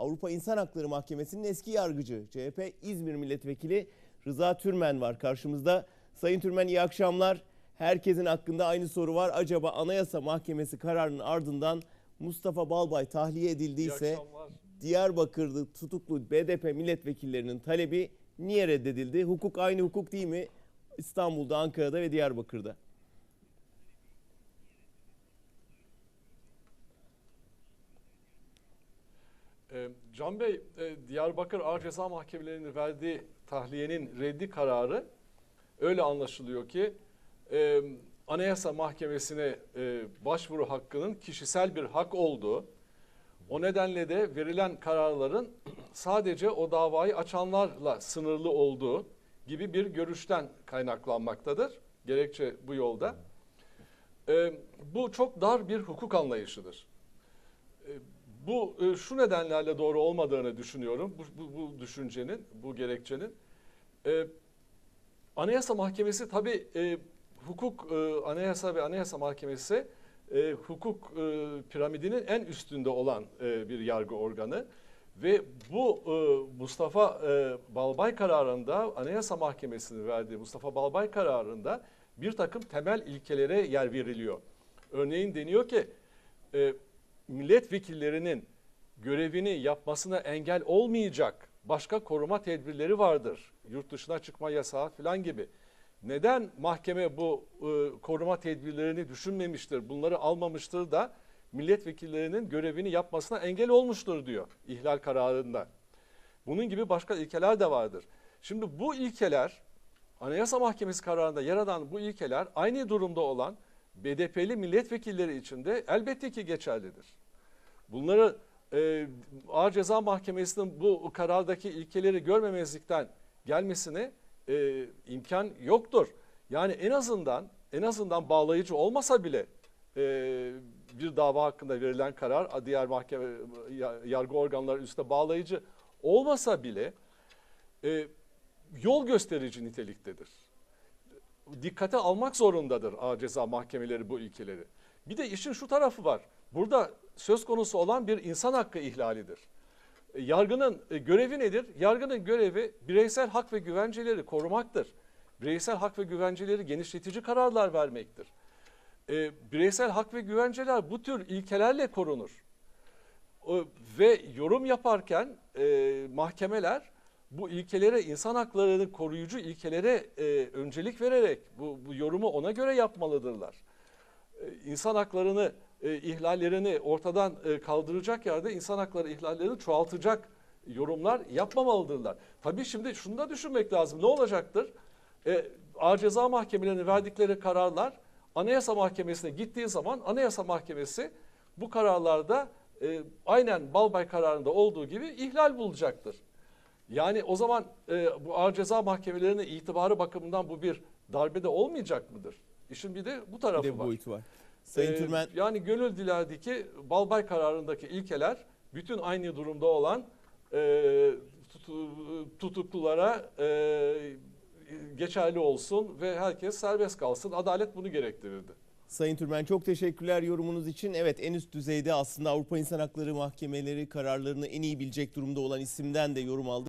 Avrupa İnsan Hakları Mahkemesi'nin eski yargıcı CHP İzmir Milletvekili Rıza Türmen var karşımızda. Sayın Türmen iyi akşamlar. Herkesin hakkında aynı soru var. Acaba Anayasa Mahkemesi kararının ardından Mustafa Balbay tahliye edildiyse Diyarbakır'da tutuklu BDP milletvekillerinin talebi niye reddedildi? Hukuk aynı hukuk değil mi? İstanbul'da, Ankara'da ve Diyarbakır'da. Ee, Can Bey, e, Diyarbakır Ağır Ceza Mahkemelerinin verdiği tahliyenin reddi kararı öyle anlaşılıyor ki e, Anayasa Mahkemesi'ne e, başvuru hakkının kişisel bir hak olduğu, o nedenle de verilen kararların sadece o davayı açanlarla sınırlı olduğu gibi bir görüşten kaynaklanmaktadır. Gerekçe bu yolda. Bu çok dar bir hukuk anlayışıdır. E, bu e, şu nedenlerle doğru olmadığını düşünüyorum. Bu, bu, bu düşüncenin, bu gerekçenin. E, Anayasa Mahkemesi tabii e, hukuk, e, anayasa ve anayasa mahkemesi e, hukuk e, piramidinin en üstünde olan e, bir yargı organı. Ve bu e, Mustafa e, Balbay kararında, Anayasa Mahkemesi'nin verdiği Mustafa Balbay kararında bir takım temel ilkelere yer veriliyor. Örneğin deniyor ki e, milletvekillerinin görevini yapmasına engel olmayacak başka koruma tedbirleri vardır. Yurt dışına çıkma yasağı falan gibi. Neden mahkeme bu e, koruma tedbirlerini düşünmemiştir, bunları almamıştır da milletvekillerinin görevini yapmasına engel olmuştur diyor ihlal kararında. Bunun gibi başka ilkeler de vardır. Şimdi bu ilkeler Anayasa Mahkemesi kararında yer alan bu ilkeler aynı durumda olan BDP'li milletvekilleri için de elbette ki geçerlidir. Bunları e, Ağır Ceza Mahkemesi'nin bu karardaki ilkeleri görmemezlikten gelmesine e, imkan yoktur. Yani en azından en azından bağlayıcı olmasa bile e, bir dava hakkında verilen karar diğer mahkeme yargı organları üstte bağlayıcı olmasa bile e, yol gösterici niteliktedir. Dikkate almak zorundadır Ağır Ceza Mahkemeleri bu ilkeleri. Bir de işin şu tarafı var. Burada söz konusu olan bir insan hakkı ihlalidir. E, Yargının e, görevi nedir? Yargının görevi bireysel hak ve güvenceleri korumaktır. Bireysel hak ve güvenceleri genişletici kararlar vermektir. E, bireysel hak ve güvenceler bu tür ilkelerle korunur. Ve yorum yaparken e, mahkemeler bu ilkelere, insan haklarını koruyucu ilkelere e, öncelik vererek bu, bu yorumu ona göre yapmalıdırlar. E, insan haklarını e, ihlallerini ortadan e, kaldıracak yerde insan hakları ihlallerini çoğaltacak yorumlar yapmamalıdırlar. Tabii şimdi şunu da düşünmek lazım. Ne olacaktır? E, Ağır Ceza Mahkemelerinin verdikleri kararlar Anayasa Mahkemesi'ne gittiği zaman Anayasa Mahkemesi bu kararlarda e, aynen Balbay kararında olduğu gibi ihlal bulacaktır. Yani o zaman e, bu ağır ceza mahkemelerinin itibarı bakımından bu bir darbede olmayacak mıdır? İşin bir de bu Bir tarafı de bu var. boyutu var. Sayın Ee, Türmen Yani gönül dilerdi ki Balbay kararındaki ilkeler bütün aynı durumda olan e, tutu- tutuklulara e, geçerli olsun ve herkes serbest kalsın. Adalet bunu gerektirirdi. Sayın Türmen çok teşekkürler yorumunuz için. Evet en üst düzeyde aslında Avrupa İnsan Hakları Mahkemeleri kararlarını en iyi bilecek durumda olan isimden de yorum aldık.